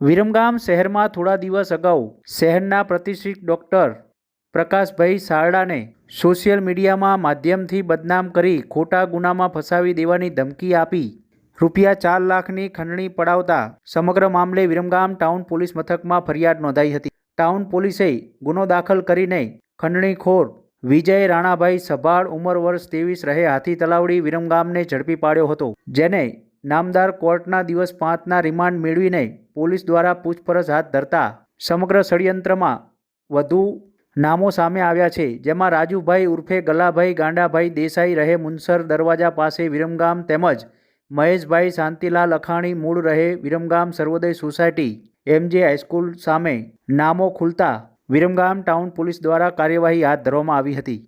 વિરમગામ શહેરમાં થોડા દિવસ અગાઉ શહેરના પ્રતિષ્ઠિત ડૉક્ટર પ્રકાશભાઈ સારડાને સોશિયલ મીડિયામાં માધ્યમથી બદનામ કરી ખોટા ગુનામાં ફસાવી દેવાની ધમકી આપી. રૂપિયા ચાર લાખની ખંડણી પડાવતા સમગ્ર મામલે વિરમગામ ટાઉન પોલીસ મથકમાં ફરિયાદ નોંધાઈ હતી. ટાઉન પોલીસે ગુનો દાખલ કરીને ખંડણીખોર વિજય રાણાભાઈ સભાળ ઉંમર વર્ષ ત્રેવીસ રહે હાથી તલાવડી વિરમગામને ઝડપી પાડ્યો હતો, જેને નામદાર કોર્ટના દિવસ પાંચના રિમાન્ડ મેળવીને પોલીસ દ્વારા પૂછપરછ હાથ ધરતા સમગ્ર ષડયંત્રમાં વધુ નામો સામે આવ્યા છે. જેમાં રાજુભાઈ ઉર્ફે ગલાભાઈ ગાંડાભાઈ દેસાઈ રહે મુનસર દરવાજા પાસે વિરમગામ તેમજ મહેશભાઈ શાંતિલાલ અખાણી મૂળ રહે Viramgam Sarvodaya society MJ high school સામે નામો ખુલતા વિરમગામ ટાઉન પોલીસ દ્વારા કાર્યવાહી હાથ ધરવામાં આવી હતી.